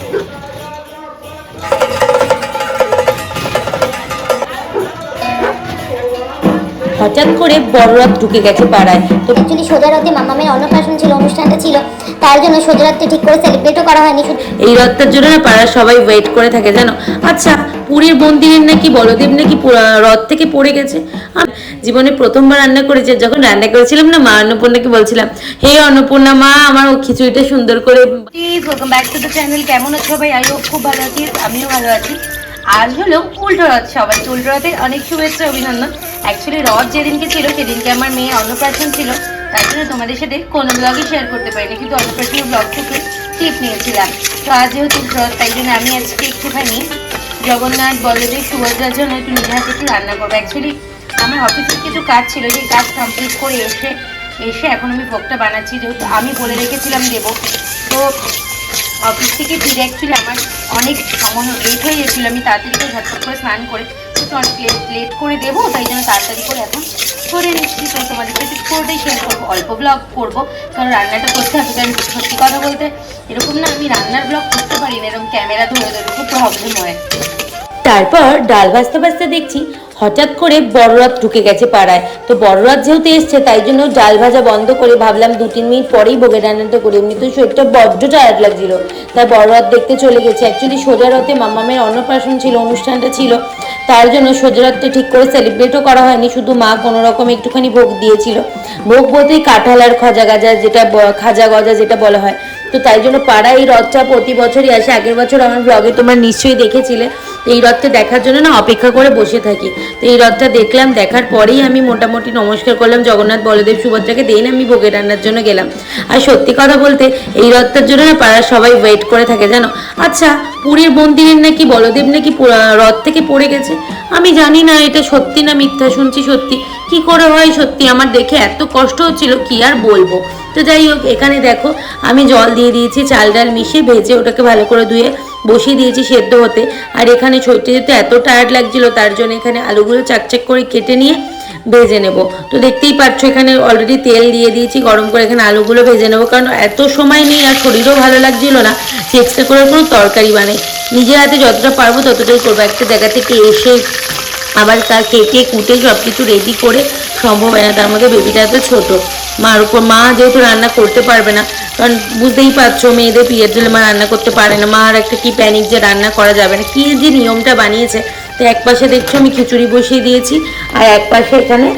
Thank you. হঠাৎ করে বড়রাত ঢুকে গেছে পাড়ায়। তো অ্যাকচুয়ালি সোজা রাতে মামামের অন্নপ্রাশন ছিল অনুষ্ঠানটা ছিল তার জন্য সোজা রাতে ঠিক করে সেলিব্রেটও করা হয়নি। এই রথটার জন্য না পাড়ার সবাই ওয়েট করে থাকে জানো? আচ্ছা পুরীর মন্দিরের নাকি বলদেব নাকি রথ থেকে পড়ে গেছে? জীবনে প্রথমবার রান্না করেছে যখন রান্না করেছিলাম না মা অন্নপূর্ণাকে বলছিলাম হে অন্নপূর্ণা মা আমার ও খিচুড়িটা সুন্দর করে welcome back to the channel কেমন আছো সবাই? আমিও খুব ভালো আছি আমিও ভালো আছি। আজ হলো উল্টো রথ সবাই উল্টো রথের অনেক শুভেচ্ছা অভিনন্দন। অ্যাকচুয়ালি রথ যেদিনকে ছিল, সেদিনকে আমার মেয়ে অন্নপ্রাশন ছিল। তার জন্য তোমাদের সাথে কোনো ব্লগে শেয়ার করতে পারিনি, কিন্তু অন্নপ্রাশনের ব্লগ থেকে ক্লিপ নিয়েছিলাম। তো আজ যেহেতু রথ, তাই জন্য আমি আজকে একটুখানি জগন্নাথ, বলদেব, সুভদ্রার জন্য একটু নিজে হাতে একটু রান্না করব। অ্যাকচুয়ালি আমার অফিসের কিছু কাজ ছিল, সেই কাজ কমপ্লিট করে এসে এসে এখন আমি ভোগটা বানাচ্ছি। যেহেতু আমি বলে রেখেছিলাম দেব, তো অফিস থেকে ফিরে অ্যাকচুয়ালি আমার অনেক সময় লেট হয়ে গেছিল। আমি তাড়াতাড়ি করে ঝটপট করে স্নান করে তো অনেক লেট লেট করে দেবো, তাই জন্য তাড়াতাড়ি করে এখন করে নিচ্ছি। তো তোমাদের সাথে পুরোটাই শেয়ার করব, অল্প ব্লগ করব। কারণ রান্নাটা করতে হবে, কারণ সত্যি কথা বলতে এরকম না, আমি রান্নার ব্লগ করতে পারি না, এরকম ক্যামেরা ধরে ধরে, খুব প্রবলেম হয়। তারপর ডাল ভাজতে ভাজতে দেখছি, হঠাৎ করে বড়রাত ঢুকে গেছে পাড়ায়। তো বড়রাত যেহেতু এসছে, তাই জন্য ডাল ভাজা বন্ধ করে ভাবলাম দু, তিন মিনিট পরেই ভোগের রান্নাটা করি। এমনি তো শরীরটা বড্ড টায়ার্ড লাগছিল। তাই বড়রাত দেখতে চলে গেছে। অ্যাকচুয়ালি সোজা রথে মামামের অন্নপ্রাশন ছিল, অনুষ্ঠানটা ছিল। তার জন্য সোজা রাতটা ঠিক করে সেলিব্রেটও করা হয়নি। শুধু মা কোনো রকম একটুখানি ভোগ দিয়েছিল। ভোগ বলতেই কাঁঠাল আর খজা গাজা যেটা খাজা গজা যেটা বলা হয়। তো তাই জন্য পাড়া এই রথটা প্রতি বছরই আসে। আগের বছর আমার ব্লগে তোমার নিশ্চয়ই দেখেছিলে। তো এই রথটা দেখার জন্য না অপেক্ষা করে বসে থাকি। তো এই রথটা দেখলাম, দেখার পরেই আমি মোটামুটি নমস্কার করলাম, জগন্নাথ বলদেব সুভদ্রাকে দেন আমি ভোগে রান্নার জন্য গেলাম। আর সত্যি কথা বলতে, এই রথটার জন্য না পাড়ার সবাই ওয়েট করে থাকে, জানো? আচ্ছা পুরীর মন্দিরের নাকি বলদেব নাকি রথ থেকে পড়ে গেছে? আমি জানি না, এটা সত্যি না মিথ্যা, শুনছি সত্যি। কি করে হয় সত্যি? আমার দেখে এত কষ্ট হচ্ছিল, কি আর বলব? তো যাই হোক, এখানে দেখো, আমি জল দিয়ে দিয়েছি, চাল ডাল মিশিয়ে ভেজে ওটাকে ভালো করে ধুয়ে বসিয়ে দিয়েছি সেদ্ধ হতে। আর এখানে ছইতে যেতে এত টায়ার্ড লাগছিল, তার জন্য এখানে আলুগুলো চাকচাক করে কেটে নিয়ে ভেজে নেব। তো দেখতেই পাচ্ছ, এখানে অলরেডি তেল দিয়ে দিয়েছি, গরম করে এখানে আলুগুলো ভেজে নেব। কারণ এত সময় নেই, আর শরীরও ভালো লাগছিল না সে এক্সট্রা করে কোনো তরকারি বানাই। নিজের হাতে যতটা পারব ততটাই করব। একটা জায়গা থেকে এসে আবার তার কেটে কুটে সব কিছু রেডি করে সম্ভব হয় না, তার মধ্যে বেবিটা এত ছোটো। মার উপর মা যেহেতু রান্না করতে পারবে না, কারণ বুঝতেই পারছ মেয়েদের পিরিয়ড হলে মা রান্না করতে পারে না। মা আর একটা কি প্যানিক যে রান্না করা যাবে না, কী যে নিয়মটা বানিয়েছে। তো এক পাশে দেখছ আমি খিচুড়ি বসিয়ে দিয়েছি, আর এক পাশে এখানে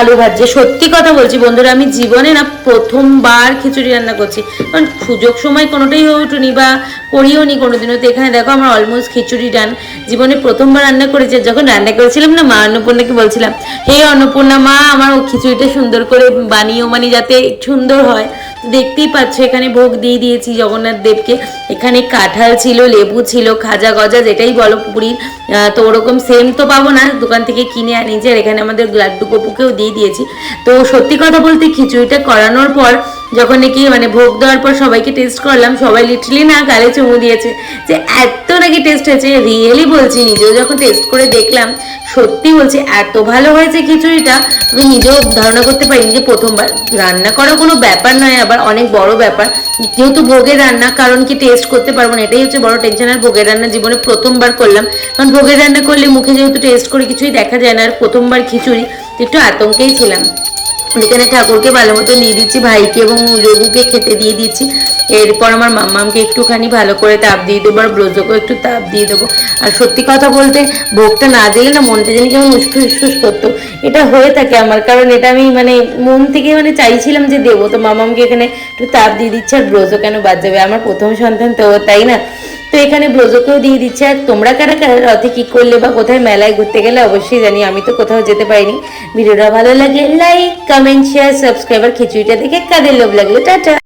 আলু ভাজছে সত্যি কথা বলছি বন্ধুরা, আমি জীবনে না প্রথমবার খিচুড়ি রান্না করছি। কারণ সুযোগ সময় কোনোটাই হয়ে উঠুনি বা করিও নি কোনোদিনও। তো এখানে দেখো আমার অলমোস্ট খিচুড়ি ডান জীবনে প্রথমবার রান্না করেছি যখন রান্না করেছিলাম না, মা অন্নপূর্ণাকে বলছিলাম, হে অন্নপূর্ণা মা, আমার খিচুড়িটা সুন্দর করে বানিয়েও মানে যাতে সুন্দর হয়। দেখতেই পাচ্ছ, এখানে ভোগ দিয়ে দিয়েছি জগন্নাথ দেবকে। এখানে কাঁঠাল ছিল, লেবু ছিল, খাজা গজা, যেটাই বলো পুরীর। তো ওরকম সেম তো পাবো না, দোকান থেকে কিনে আনিয়েছি আর এখানে আমাদের লাড্ডু কপুকেও দিয়ে দিয়েছি। তো সত্যি কথা বলতে খিচুড়িটা করানোর পর যখন নাকি মানে ভোগ দেওয়ার পর সবাইকে টেস্ট করলাম, সবাই লিটারলি না গালে চুমু দিয়েছে যে এত নাকি টেস্ট হয়েছে রিয়েলি বলছি নিজেও যখন টেস্ট করে দেখলাম, সত্যি বলছি এত ভালো হয়েছে খিচুড়িটা, আমি নিজেও ধারণা করতে পারিনি যে প্রথমবার। রান্না করা কোনো ব্যাপার নয় আবার, অনেক বড় ব্যাপার। যেহেতু ভোগের রান্না, কারণ কি টেস্ট করতে পারব না, এটাই হচ্ছে বড় টেনশন আর ভোগের রান্না জীবনে প্রথমবার করলাম। কারণ ভোগের রান্না করলে মুখে যেহেতু টেস্ট করে কিছুই দেখা যায় না, আর প্রথমবার খিচুড়ি একটু আতঙ্কেই ছিলাম। এখানে ঠাকুরকে ভালো মতো নিয়ে দিচ্ছি, ভাইকে এবং রঘুকে খেতে দিয়ে দিচ্ছি। এরপর আমার মাম্মামকে একটুখানি ভালো করে তাপ দিয়ে দেবো আর ব্রজকেও একটু তাপ দিয়ে দেবো। আর সত্যি কথা বলতে ভোগটা না দিলে না মনটা যেন কেমন উসফুস উসফুস করতো। এটা হয়ে থাকে আমার, কারণ এটা আমি মানে মন থেকে মানে চাইছিলাম যে দেবো। তো মামামকে এখানে একটু তাপ দিয়ে দিচ্ছে আর ব্রজ কেন বাদ যাবে আমার প্রথম সন্তান তো, তাই না? তো এখানে ব্লোজোকেও দিয়ে দিচ্ছে, আর তোমরা কারা কারা রথে কি করলে বা কোথায় মেলায় ঘুরতে গেলে অবশ্যই জানি, আমি তো কোথাও যেতে পারিনি। ভিডিওটা ভালো লাগে লাইক কমেন্ট শেয়ার সাবস্ক্রাইবার খিচুড়িটা দেখে কাদের লোভ লাগল, টাটা।